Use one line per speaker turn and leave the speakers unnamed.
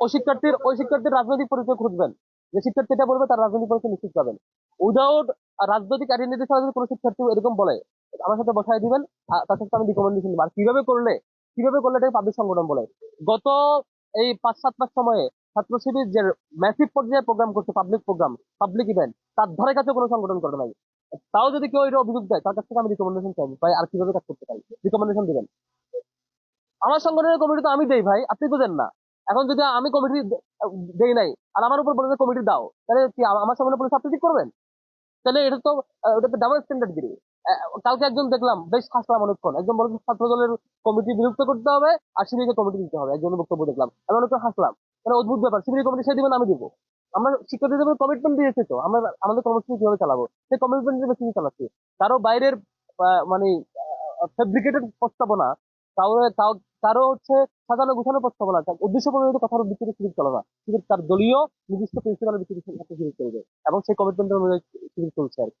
ওই শিক্ষার্থীর ওই শিক্ষার্থীর রাজনৈতিক পরিচয় খুঁজবেন। যে শিক্ষার্থী এটা বলবে, তার রাজনৈতিক পরিচয় নিশ্চিত পাবেন। উইদাউট রাজনৈতিক আইডেন্টিটি ছাড়া যদি কোনো শিক্ষার্থী এরকম বলে, আমার সাথে বসায় দিবেন তার সাথে আমি রিকমেন্ডেশন দিব। আর কীভাবে করলে কীভাবে করলে এটাকে পাবলিক সংগঠন বলে? গত এই পাঁচ সাত মাস সময়ে ছাত্র শিবির যে ম্যাসিভ পর্যায়ে প্রোগ্রাম করছে পাবলিক প্রোগ্রাম পাবলিক ইভেন্ট তার ধারে কাছে কোনো সংগঠন করে নাই। তাও যদি কেউ এটা অভিযোগ দেয়, তার কাছ থেকে আমি রিকমেন্ডেশন চাইব। ভাই, আর কীভাবে কাজ করতে পারি? রিকমেন্ডেশন দিবেন। আমার সংগঠনের কমিটি তো আমি দেই, ভাই। আপনি তো না। এখন যদি আমি কমিটি দেই নাই, আর আমার উপর বলে কমিটি দাও, তাহলে কি আমার সামনে পুলিশ আপনি ঠিক করবেন? তাহলে এটা তো ওটা তো ডাবল স্ট্যান্ডার্ড গিরি। কালকে একজন দেখলাম, বেশ হাসলাম অনেকক্ষণ একজন বলে ছাত্র দলের কমিটি বিলুপ্ত করতে হবে, আর শিবিরকে কমিটি দিতে হবে, একজনের বক্তব্য দেখলাম। আমি অনেকক্ষণ হাসলাম মানে অদ্ভুত ব্যাপার শিবির কমিটি সে দিবেন আমি দিব। আমরা শিক্ষার্থীদের কমিটমেন্ট দিয়েছি তো, আমরা আমাদের কর্মসূচি কীভাবে চালাবো? সেই কমিটমেন্ট বেশি চালাচ্ছি। কারও বাইরের মানে ফেব্রিকেটেড প্রস্তাবনা কারও কারও হচ্ছে সাজানো গুছানো প্রস্তাবনা উদ্দেশ্য প্রণোদিত কথার ভিত্তিতে সিরিজ চলে না কিন্তু তার দলীয় নির্দিষ্ট প্রিন্সিপালের ভিত্তিতে সিরিজ চলবে এবং সেই কমিটমেন্টের অনুযায়ী সিরিজ চলছে আর কি।